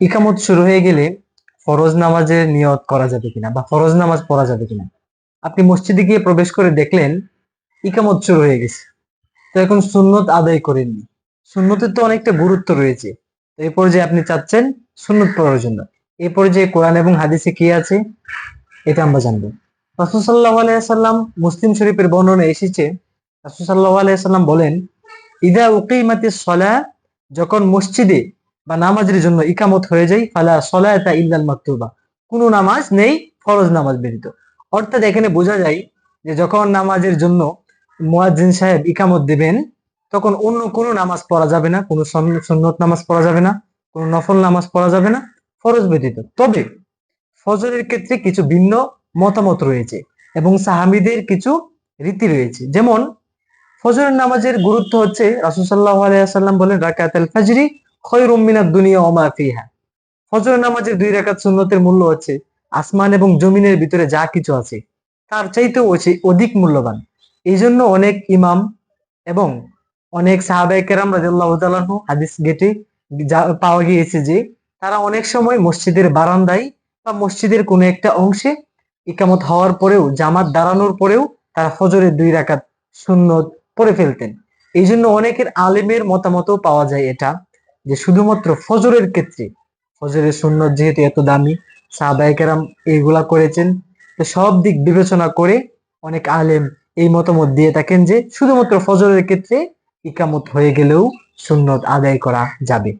ইকামত শুরু হয়ে গেলে ফরজ নামাজের নিয়ত করা যাবে কিনা বা ফরজ নামাজ পড়া যাবে কিনা? আপনি মসজিদে গিয়ে প্রবেশ করে দেখলেন ইকামত শুরু হয়ে গেছে। তো এখন সুন্নত আদায় করেননি সুন্নতের তো অনেকটা গুরুত্ব রয়েছে। তো এই পর্যায়ে আপনি চাচ্ছেন সুন্নত পড়ার জন্য। এই পর্যায়ে কোরআন এবং হাদিসে কি আছে? এটা আমরা জানব। সাল্লাল্লাহু আলাইহি মুসলিম শরীফের বর্ণনা এসেছে। রাসূল সাল্লাল্লাহু আলাইহি সাল্লাম বলেন, ইদা উকিমাতিস সলা যখন মসজিদে বা নামাজের জন্য ইকামত হয়ে যায়, ফালা সলায়তা ইল্লাল মাকতুবা। কোনো নামাজ নেই, ফরজ নামাজ ব্যতীত। অর্থাৎ এখানে বোঝা যায় যে যখন নামাজের জন্য মুয়াজ্জিন সাহেব ইকামত দিবেন, তখন অন্য কোনো নামাজ পড়া যাবে না, কোনো সন- সুন্নত নামাজ পড়া যাবে না, কোনো নফল নামাজ পড়া যাবে না, ফরজ ব্যতীত। তবে ফজরের ক্ষেত্রে কিছু ভিন্ন মতামত রয়েছে এবং সাহাবিদের কিছু রীতি রয়েছে। যেমন, ফজরের নামাজের গুরুত্ব হচ্ছে আলাইহি ওয়াসাল্লাম বলেন রাকাতুল ফাজরি দুনিয়া ফজরের নামাজের দুই রাকাত সুন্নতের মূল্য হচ্ছে আসমান এবং জমিনের ভিতরে যা কিছু আছে, তার চাইতেও অধিক মূল্যবান। এই জন্য অনেক ইমাম এবং অনেক তাআলা আনহু হাদিস গেটে পাওয়া গিয়েছে যে, তারা অনেক সময় মসজিদের বারান্দায় বা মসজিদের কোনো একটা অংশে ইকামত হওয়ার পরেও, জামাত দাঁড়ানোর পরেও তারা ফজরের দুই রাকাত সুন্নত পড়ে ফেলতেন। এই জন্য অনেকের আলেমের মতামতও পাওয়া যায় এটা। যে শুধুমাত্র ফজরের ক্ষেত্রে, ফজরের সুন্নত যেহেতু এত দামি, সাহাবায়ে কেরাম এইগুলা করেছেন, তো সব দিক বিবেচনা করে অনেক আলেম এই মতামত দিয়ে থাকেন যে শুধুমাত্র ফজরের ক্ষেত্রে ইকামত হয়ে গেলেও সুন্নত আদায় করা যাবে।